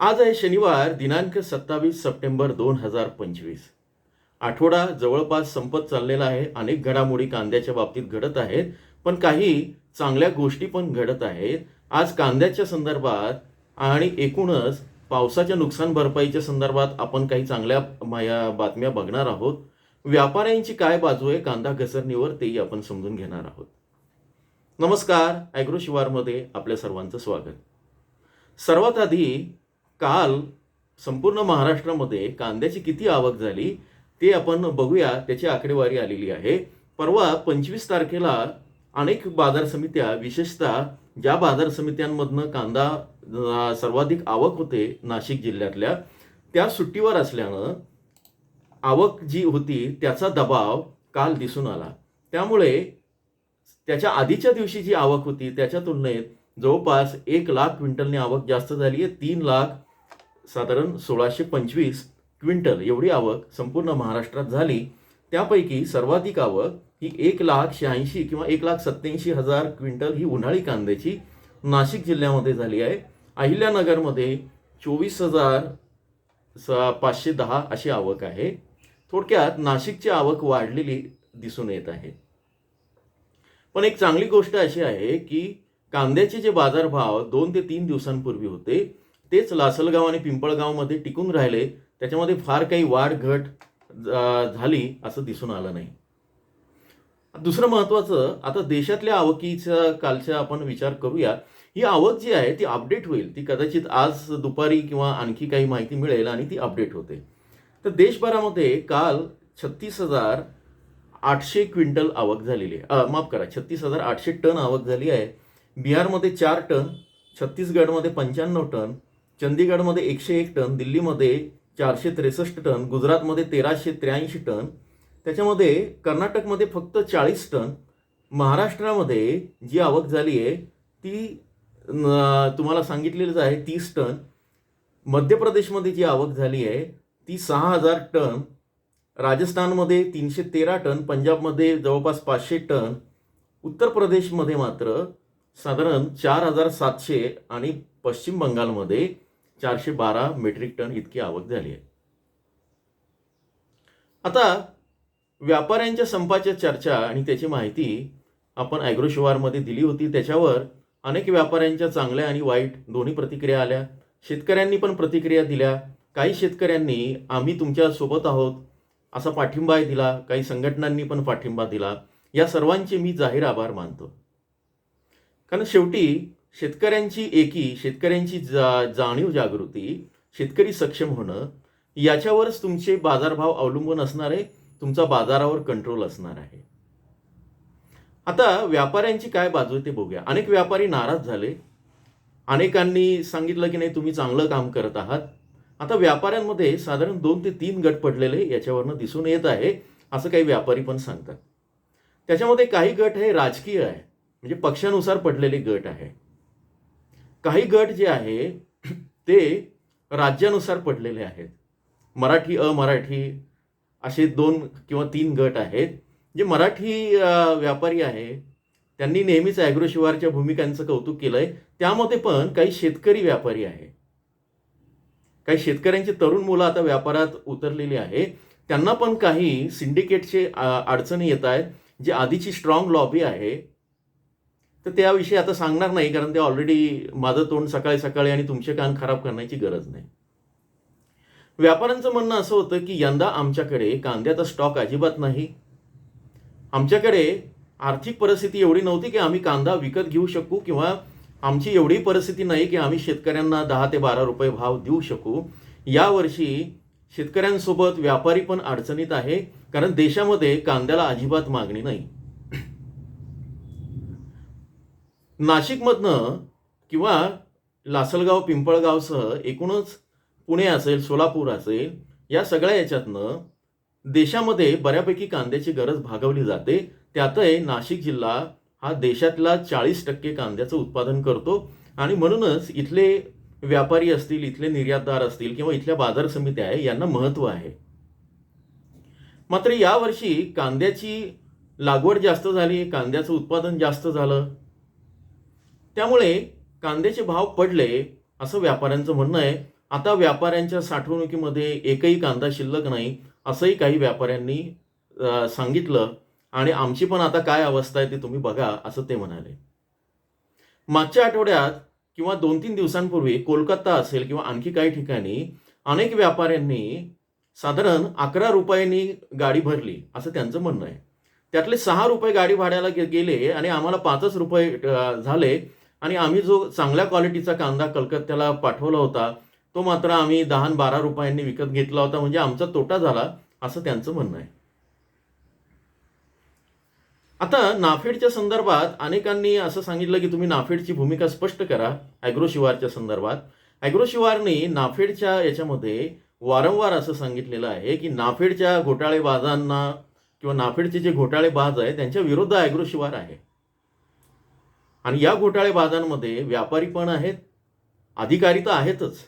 आज आहे शनिवार दिनांक सत्तावीस सप्टेंबर दोन हजार पंचवीस. आठवडा जवळपास संपत चाललेला आहे. अनेक घडामोडी कांद्याच्या बाबतीत घडत आहेत पण काही चांगल्या गोष्टी पण घडत आहेत. आज कांद्याच्या संदर्भात आणि एकूणच पावसाच्या नुकसान भरपाईच्या संदर्भात आपण काही चांगल्या माया बातम्या बघणार आहोत. व्यापाऱ्यांची काय बाजू आहे कांदा घसरणीवर तेही आपण समजून घेणार आहोत. नमस्कार ॲग्रो शिवारमध्ये आपल्या सर्वांचं स्वागत. सर्वात आधी काल संपूर्ण महाराष्ट्रामध्ये कांद्याची किती आवक झाली ते आपण बघूया. त्याची आकडेवारी आलेली आहे. परवा पंचवीस तारखेला अनेक बाजार समित्या विशेषतः ज्या बाजार समित्यांमधनं कांदा सर्वाधिक आवक होते नाशिक जिल्ह्यातल्या त्या सुट्टीवर असल्यानं आवक जी होती त्याचा दबाव काल दिसून आला. त्यामुळे त्याच्या आधीच्या दिवशी जी आवक होती त्याच्या तुलनेत जवळपास एक लाख क्विंटलने आवक जास्त झाली आहे तीन लाख साधारण सोळाशे पंचवीस क्विंटल एवढी आवक संपूर्ण महाराष्ट्रात झाली. त्यापैकी सर्वाधिक आवक ही एक लाख शहाऐंशी किंवा एक लाख सत्याऐंशी हजार क्विंटल ही उन्हाळी कांद्याची नाशिक जिल्ह्यामध्ये झाली आहे. अहिल्यानगरमध्ये चोवीस हजार स पाचशे दहा अशी आवक आहे. थोडक्यात नाशिकची आवक वाढलेली दिसून येत आहे. पण एक चांगली गोष्ट अशी आहे की कांद्याचे जे बाजारभाव दोन ते तीन दिवसांपूर्वी होते तेच लासलगाव आणि पिंपळगावमध्ये टिकून राहिले त्याच्यामध्ये फार काही वाढ घट झाली असं दिसून आलं नाही. दुसरं महत्त्वाचं आता देशातल्या आवकीचा कालच्या आपण विचार करूया. ही आवक जी आहे ती अपडेट होईल. ती कदाचित आज दुपारी किंवा आणखी काही माहिती मिळेल आणि ती अपडेट होते. तर देशभरामध्ये काल छत्तीस हजार आठशे क्विंटल आवक झालेली आहे. माफ करा छत्तीस हजार आठशे टन आवक झाली आहे. बिहारमध्ये चार टन छत्तीसगडमध्ये पंच्याण्णव टन चंदीगडमध्ये एकशे एक टन दिल्लीमध्ये चारशे त्रेसष्ट टन गुजरातमध्ये तेराशे त्र्याऐंशी टन त्याच्यामध्ये कर्नाटकमध्ये फक्त चाळीस टन महाराष्ट्रामध्ये जी आवक झाली आहे ती तुम्हाला सांगितलेलंच आहे तीस टन. मध्य प्रदेशमध्ये जी आवक झाली आहे ती सहा हजार टन. राजस्थानमध्ये तीनशे तेरा टन पंजाबमध्ये जवळपास पाचशे टन. उत्तर प्रदेशमध्ये मात्र साधारण चार हजार सातशे आणि पश्चिम बंगालमध्ये चारशे बारा मेट्रिक टन इतकी आवक झाली आहे. आता व्यापाऱ्यांच्या संपाच्या चर्चा आणि त्याची माहिती आपण ॲग्रोशिवारमध्ये दिली होती. त्याच्यावर अनेक व्यापाऱ्यांच्या चांगल्या आणि वाईट दोन्ही प्रतिक्रिया आल्या. शेतकऱ्यांनी पण प्रतिक्रिया दिल्या. काही शेतकऱ्यांनी आम्ही तुमच्यासोबत आहोत. असा पाठिंबाही दिला. काही संघटनांनी पण पाठिंबा दिला. या सर्वांचे मी जाहीर आभार मानतो. कारण शेवटी शेतकऱ्यांची एकी शेतकऱ्यांची जा जाणीव जागृती शेतकरी सक्षम होणं याच्यावरच तुमचे बाजारभाव अवलंबून असणार आहे तुमचा बाजारावर कंट्रोल असणार आहे. आता व्यापाऱ्यांची काय बाजू आहे ते बघूया. अनेक व्यापारी नाराज झाले. अनेकांनी सांगितलं की नाही तुम्ही चांगलं काम करत आहात. आता व्यापाऱ्यांमध्ये साधारण दोन ते तीन गट पडलेले याच्यावरनं दिसून येत आहे असं काही व्यापारी पण सांगतात. त्याच्यामध्ये काही गट हे राजकीय आहे. म्हणजे पक्षानुसार पडलेले गट आहे. काही गट जे आहे ते राज्यानुसार पडलेले आहेत. मराठी अमराठी असे दोन किंवा तीन गट आहेत. जे मराठी व्यापारी आहे त्यांनी नेहमीच ॲग्रो शिवारच्या भूमिकांचं कौतुक केलंय. त्यामध्ये पण काही शेतकरी व्यापारी आहे. काही शेतकऱ्यांची तरुण मुलं आता व्यापारात उतरलेली आहे. त्यांना पण काही सिंडिकेटचे अडचणी येत आहेत. जी आधीची स्ट्रॉंग लॉबी आहे तर त्याविषयी आता सांगणार नाही कारण ते ऑलरेडी माझं तोंड सकाळी सकाळी आणि तुमचे कान खराब करण्याची गरज नाही. व्यापाऱ्यांचं म्हणणं असं होतं की यंदा आमच्याकडे कांद्याचा स्टॉक अजिबात नाही. आमच्याकडे आर्थिक परिस्थिती एवढी नव्हती की आम्ही कांदा विकत घेऊ शकू किंवा आमची एवढी परिस्थिती नाही की आम्ही शेतकऱ्यांना दहा ते बारा रुपये भाव देऊ शकू. यावर्षी शेतकऱ्यांसोबत व्यापारी पण अडचणीत आहे कारण देशामध्ये कांद्याला अजिबात मागणी नाही. नाशिकमधनं किंवा लासलगाव पिंपळगावसह एकूणच पुणे असेल सोलापूर असेल या सगळ्या याच्यातनं देशामध्ये बऱ्यापैकी कांद्याची गरज भागवली जाते. त्यातही नाशिक जिल्हा हा देशातला चाळीस टक्के कांद्याचं उत्पादन करतो. आणि म्हणूनच इथले व्यापारी असतील इथले निर्यातदार असतील किंवा इथल्या बाजार समित्या आहे यांना महत्त्व आहे. मात्र यावर्षी कांद्याची लागवड जास्त झाली कांद्याचं उत्पादन जास्त झालं. त्यामुळे कांद्याचे भाव पडले असं व्यापाऱ्यांचं म्हणणं आहे. आता व्यापाऱ्यांच्या साठवणुकीमध्ये एकही कांदा शिल्लक नाही असंही काही व्यापाऱ्यांनी सांगितलं. आणि आमची पण आता काय अवस्था आहे ते तुम्ही बघा असं ते म्हणाले. मागच्या आठवड्यात किंवा दोन तीन दिवसांपूर्वी कोलकाता असेल किंवा आणखी काही ठिकाणी अनेक व्यापाऱ्यांनी साधारण अकरा रुपयांनी गाडी भरली असं त्यांचं म्हणणं आहे. त्यातले सहा रुपये गाडी भाड्याला गेले आणि आम्हाला पाचच रुपये झाले. आणि आम्ही जो चांगल्या क्वालिटीचा कांदा कलकत्त्याला पाठवला होता तो मात्र आम्ही दहा बारा रुपयांनी विकत घेतला होता म्हणजे आमचा तोटा झाला असं त्यांचं म्हणणं आहे. आता नाफेडच्या संदर्भात अनेकांनी असं सांगितलं की तुम्ही नाफेडची भूमिका स्पष्ट करा ॲग्रो शिवारच्या संदर्भात. ॲग्रो शिवारने नाफेडच्या याच्यामध्ये वारंवार असं सांगितलेलं आहे की नाफेडच्या घोटाळेबाजांना किंवा नाफेडचे जे घोटाळेबाज आहे त्यांच्या विरुद्ध ॲग्रो शिवार आहे. आणि या घोटाळेबाजांमध्ये व्यापारी पण आहेत अधिकारी तर आहेतच.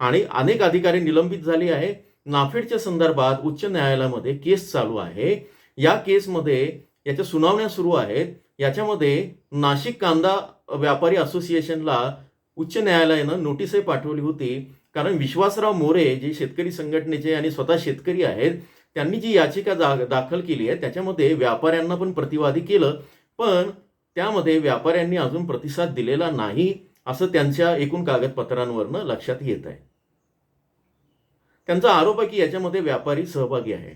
आणि अनेक अधिकारी निलंबित झाले आहे. नाफेडच्या संदर्भात उच्च न्यायालयामध्ये केस चालू आहे. या केसमध्ये याच्या सुनावण्या सुरू आहेत. याच्यामध्ये नाशिक कांदा व्यापारी असोसिएशनला उच्च न्यायालयानं नोटीसही पाठवली होती. कारण विश्वासराव मोरे जे शेतकरी संघटनेचे आणि स्वतः शेतकरी आहेत त्यांनी जी याचिका दा दाखल केली आहे त्याच्यामध्ये व्यापाऱ्यांना पण प्रतिवादी केलं. पण त्यामध्ये व्यापाऱ्यांनी अजून प्रतिसाद दिलेला नाही असं त्यांच्या एकूण कागदपत्रांवरनं लक्षात येत आहे. त्यांचा आरोप आहे की याच्यामध्ये व्यापारी सहभागी आहे.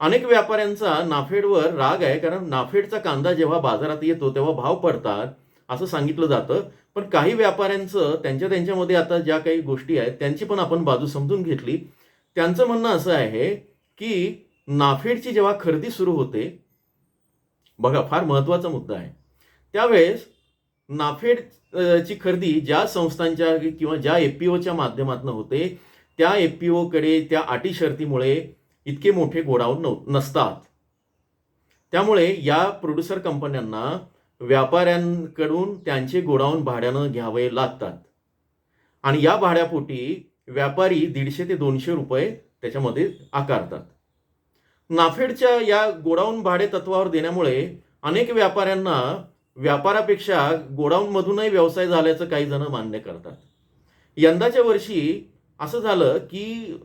अनेक व्यापाऱ्यांचा नाफेडवर राग आहे कारण नाफेडचा कांदा जेव्हा बाजारात येतो तेव्हा भाव पडतात असं सांगितलं जातं. पण काही व्यापाऱ्यांचं त्यांच्या त्यांच्यामध्ये आता ज्या काही गोष्टी आहेत त्यांची पण आपण बाजू समजून घेतली. त्यांचं म्हणणं असं आहे की नाफेडची जेव्हा खरेदी सुरू होते बघा फार महत्त्वाचा मुद्दा आहे. त्यावेळेस नाफेड ची खरेदी ज्या संस्थांच्या किंवा ज्या एफ पी ओच्या माध्यमातून होते त्या एफ पी ओकडे त्या अटी शर्तीमुळे इतके मोठे गोडाऊन नव नसतात. त्यामुळे या प्रोड्युसर कंपन्यांना व्यापाऱ्यांकडून त्यांचे गोडाऊन भाड्यानं घ्यावे लागतात. आणि या भाड्यापोटी व्यापारी दीडशे ते दोनशे रुपये त्याच्यामध्ये आकारतात. नाफेडच्या या गोडाऊन भाडे तत्वावर देण्यामुळे अनेक व्यापाऱ्यांना व्यापारापेक्षा गोडाऊनमधूनही व्यवसाय झाल्याचं काही जण मान्य करतात. यंदाच्या वर्षी असं झालं की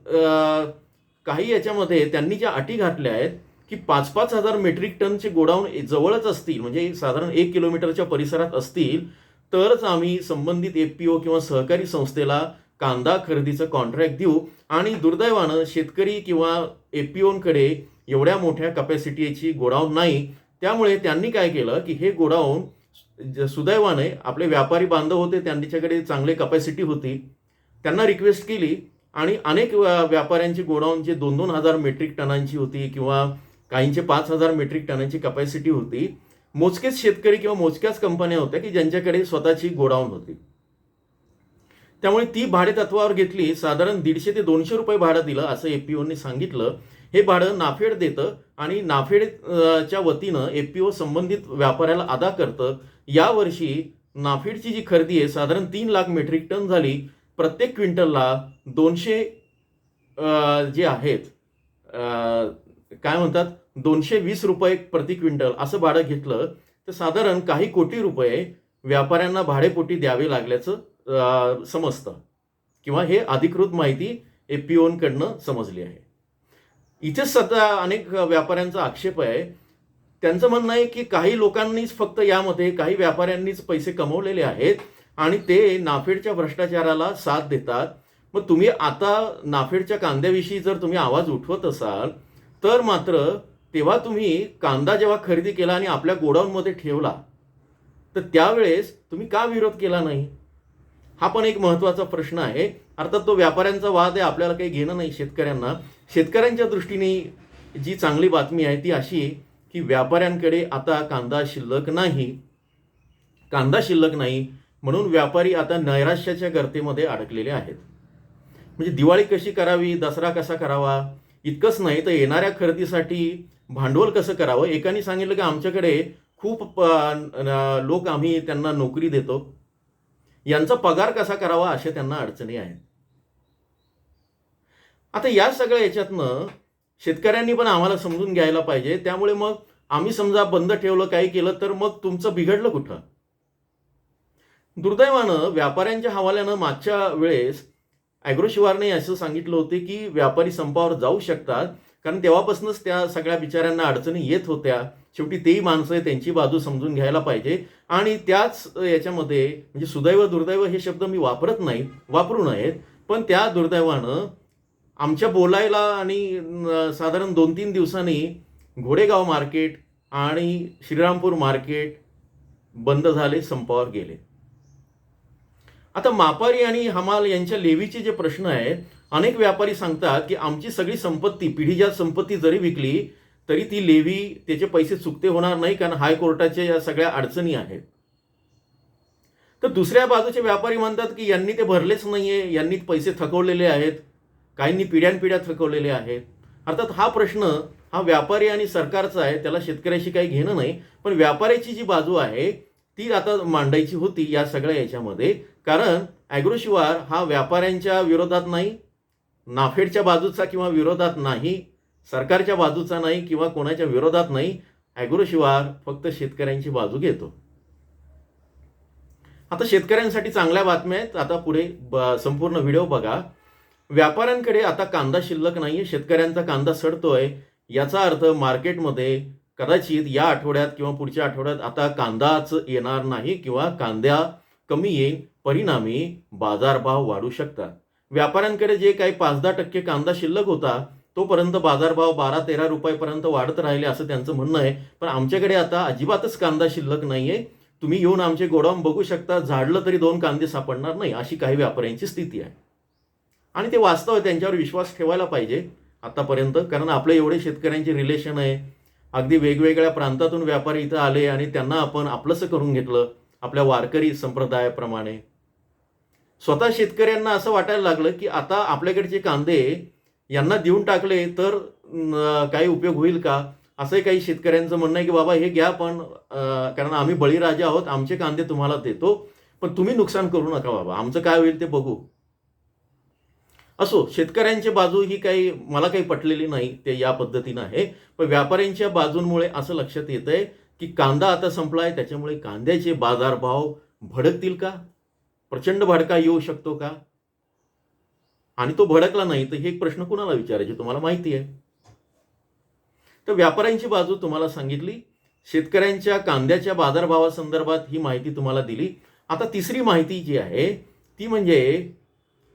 काही याच्यामध्ये त्यांनी ज्या अटी घातल्या आहेत की पाच पाच हजार मेट्रिक टनचे गोडाऊन जवळच असतील म्हणजे साधारण एक किलोमीटरच्या परिसरात असतील तरच आम्ही संबंधित एफ पी ओ किंवा सहकारी संस्थेला कांदा खरेदीचं कॉन्ट्रॅक्ट देऊ आणि दुर्दैवानं शेतकरी किंवा एफ पी ओंकडे एवढ्या मोठ्या कपॅसिटीची गोडाऊन नाही त्यामुळे त्यांनी काय केलं की हे गोडाऊन सुदैवाने आपले व्यापारी बांधव होते त्यांच्याकडे चांगले कपॅसिटी होती. त्यांना रिक्वेस्ट केली आणि अनेक व्यापाऱ्यांची गोडाऊन जे दोन दोन हजार मेट्रिक टनांची होती किंवा काहींचे पाच हजार मेट्रिक टनांची कपॅसिटी होती मोजकेच शेतकरी किंवा मोजक्याच कंपन्या होत्या की ज्यांच्याकडे स्वतःची गोडाऊन होती. त्यामुळे ती भाडे तत्वावर घेतली साधारण दीडशे ते दोनशे रुपये भाडं दिलं असं एपीओने सांगितलं. हे भाडं नाफेड देतं आणि नाफेडच्या वतीनं च्या वतीनं एपीओ संबंधित व्यापाऱ्याला अदा करतं. यावर्षी नाफेडची जी खरेदी आहे साधारण तीन लाख मेट्रिक टन झाली. प्रत्येक क्विंटलला दोनशे जे आहेत काय म्हणतात? दोनशे वीस रुपये प्रति क्विंटल असं भाडं घेतलं. तर साधारण काही कोटी रुपये व्यापाऱ्यांना भाडेपोटी द्यावे लागल्याचं समजतं. किंवा हे अधिकृत माहिती एपीओनकडनं समजली आहे. इथेच सध्या अनेक व्यापाऱ्यांचा आक्षेप आहे. त्यांचं म्हणणं आहे की काही लोकांनीच फक्त यामध्ये काही व्यापाऱ्यांनीच पैसे कमवलेले आहेत आणि ते नाफेडच्या भ्रष्टाचाराला साथ देतात. मग तुम्ही आता नाफेडच्या कांद्याविषयी जर तुम्ही आवाज उठवत असाल तर मात्र तेव्हा तुम्ही कांदा जेव्हा खरेदी केला आणि आपल्या गोडाऊनमध्ये ठेवला तर त्यावेळेस तुम्ही का विरोध केला नाही? हा पण एक महत्त्वाचा प्रश्न आहे. अर्थात तो व्यापाऱ्यांचा वाद आहे आपल्याला काही घेणं नाही शेतकऱ्यांना. शेतकऱ्यांच्या दृष्टीने जी चांगली बातमी आहे ती अशी की व्यापाऱ्यांकडे आता कांदा शिल्लक नाही. कांदा शिल्लक नाही म्हणून व्यापारी आता नैराश्याच्या गर्तेमध्ये अडकलेले आहेत. म्हणजे दिवाळी कशी करावी दसरा कसा करावा इतकंच नाही तर येणाऱ्या खरेदीसाठी भांडवल कसं करावं? एकाने सांगितलं की आमच्याकडे खूप लोक आम्ही त्यांना नोकरी देतो. यांचा पगार कसा करावा अशा त्यांना अडचणी आहेत. आता या सगळ्या याच्यातनं शेतकऱ्यांनी पण आम्हाला समजून घ्यायला पाहिजे. त्यामुळे मग आम्ही समजा बंद ठेवलं काही केलं तर मग तुमचं बिघडलं कुठं? दुर्दैवानं व्यापाऱ्यांच्या हवाल्यानं मागच्या वेळेस ॲग्रोशिवारने असं सांगितलं होते की व्यापारी संपावर जाऊ शकतात कारण तेव्हापासूनच त्या सगळ्या बिचाऱ्यांना अडचणी येत होत्या. शेवटी तेही माणसं आहे त्यांची बाजू समजून घ्यायला पाहिजे. आणि त्याच याच्यामध्ये म्हणजे सुदैव दुर्दैव हे शब्द मी वापरत नाही वापरू नयेत. पण त्या दुर्दैवानं आमच्या बोलायला आणि साधारण दोन तीन दिवसांनी घोडेगाव मार्केट आणि श्रीरामपूर मार्केट बंद झाले संपावर गेले. आता मापारी आणि हमाल यांच्या लेवीचे जे प्रश्न आहेत अनेक व्यापारी सांगतात की आमची सगळी संपत्ती पिढीजात संपत्ती जरी विकली तरी ती लेवी त्याचे पैसे चुकते होणार नाही कारण हायकोर्टाच्या या सगळ्या अडचणी आहेत. तर दुसऱ्या बाजूचे व्यापारी म्हणतात की यांनी ते भरलेच नाहीये यांनी पैसे थकवलेले आहेत काहींनी पिढ्यानपिढ्या थकवलेले आहेत. अर्थात हा प्रश्न हा व्यापारी आणि सरकारचा आहे त्याला शेतकऱ्याशी काही घेणं नाही पण व्यापाऱ्याची जी बाजू आहे ती आता मांडायची होती या सगळ्या याच्यामध्ये. कारण ॲग्रोशिवार हा व्यापाऱ्यांच्या विरोधात नाही नाफेडच्या बाजूचा किंवा विरोधात नाही सरकारच्या बाजूचा नाही किंवा कोणाच्या विरोधात नाही ॲग्रोशिवार फक्त शेतकऱ्यांची बाजू घेतो. आता शेतकऱ्यांसाठी चांगल्या बातम्या आहेत. आता पुढे ब- संपूर्ण व्हिडिओ बघा. व्यापाऱ्यांकडे आता कांदा शिल्लक नाहीये शेतकऱ्यांचा कांदा सडतोय. याचा अर्थ मार्केटमध्ये कदाचित या आठवड्यात किंवा पुढच्या आठवड्यात आता कांदाच येणार नाही किंवा कांद्या कमी येईल परिणामी बाजारभाव वाढू शकतात. व्यापाऱ्यांकडे जे काही पाच दहा टक्के कांदा शिल्लक होता तोपर्यंत बाजारभाव बारा तेरा रुपयापर्यंत वाढत राहिले असं त्यांचं म्हणणं आहे. पण आमच्याकडे आता अजिबातच कांदा शिल्लक नाही आहे तुम्ही येऊन आमचे गोडाऊन बघू शकता झाडलं तरी दोन कांदे सापडणार नाही अशी काही व्यापाऱ्यांची स्थिती आहे. आणि ते वास्तव आहे त्यांच्यावर विश्वास ठेवायला पाहिजे आतापर्यंत कारण आपले एवढे शेतकऱ्यांचे रिलेशन आहे. अगदी वेगवेगळ्या प्रांतातून व्यापारी इथं आले आणि त्यांना आपण आपलंसं करून घेतलं आपल्या वारकरी संप्रदायाप्रमाणे. स्वतः शेतकऱ्यांना असं वाटायला लागलं की आता आपल्याकडचे कांदे यांना देऊन टाकले तर काही उपयोग होईल का? असंही काही शेतकऱ्यांचं म्हणणं आहे की बाबा हे घ्या पण कारण आम्ही बळीराजा आहोत आमचे कांदे तुम्हाला देतो पण तुम्ही नुकसान करू नका बाबा. आमचं काय होईल ते बघू. असो शेतकऱ्यांची बाजू ही काही मला काही पटलेली नाही ते या पद्धतीनं आहे. पण व्यापाऱ्यांच्या बाजूंमुळे असं लक्षात येत आहे की कांदा आता संपला आहे त्याच्यामुळे कांद्याचे बाजारभाव भडकतील का? प्रचंड भडका येऊ शकतो का? आणि तो भडकला नाही तर हे एक प्रश्न कुणाला विचारायचे? तुम्हाला माहिती आहे. तर व्यापाऱ्यांची बाजू तुम्हाला सांगितली. शेतकऱ्यांच्या कांद्याच्या बाजारभावासंदर्भात ही माहिती तुम्हाला दिली. आता तिसरी माहिती जी आहे ती म्हणजे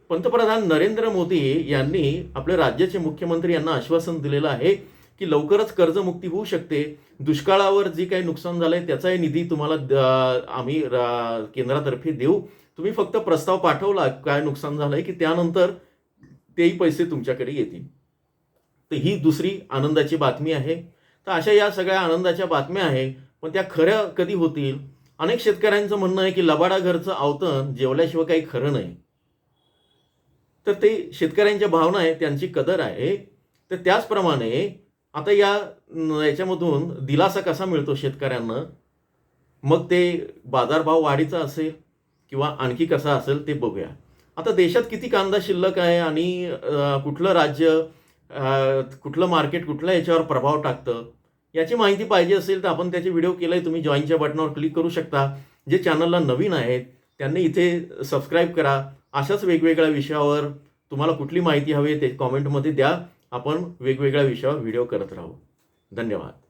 पंतप्रधान नरेंद्र मोदी यांनी आपल्या राज्याचे मुख्यमंत्री यांना आश्वासन दिलेलं आहे. की लवकरच कर्जमुक्ती होऊ शकते. दुष्काळावर जी काही नुकसान झालंय त्याचाही निधी तुम्हाला द- आम्ही रा- केंद्रातर्फे देऊ. तुम्ही फक्त प्रस्ताव पाठवला काय नुकसान झालंय की त्यानंतर तेही पैसे तुमच्याकडे येतील. तर ही दुसरी आनंदाची बातमी आहे. तर अशा या सगळ्या आनंदाच्या बातम्या आहे पण त्या खऱ्या कधी होतील? अनेक शेतकऱ्यांचं म्हणणं आहे की लबाडा घरचं आवतन जेवल्याशिवाय काही खरं नाही. तर ते शेतकऱ्यांच्या भावना आहे त्यांची कदर आहे. तर त्याचप्रमाणे आता या याच्यामधून दिलासा कसा मिळतो शेतकऱ्यांना? मग ते बाजारभाव वाढीचा असेल किंवा आणखी कसा असेल ते बघूया. आता देशात किती कांदा शिल्लक आहे आणि कुठलं राज्य कुठलं मार्केट कुठल्या याच्यावर प्रभाव टाकतं? याची माहिती पाहिजे असेल तर आपण त्याचे व्हिडिओ केलाय. तुम्ही जॉईनच्या बटनावर क्लिक करू शकता. जे चॅनलला नवीन आहेत त्यांनी इथे सबस्क्राईब करा. अशाच वेगवेगळ्या विषयावर तुम्हाला कुठली माहिती हवी आहे ते कॉमेंटमध्ये द्या. आपण वेगवेगळ्या विषयावर व्हिडिओ करत राहू. धन्यवाद.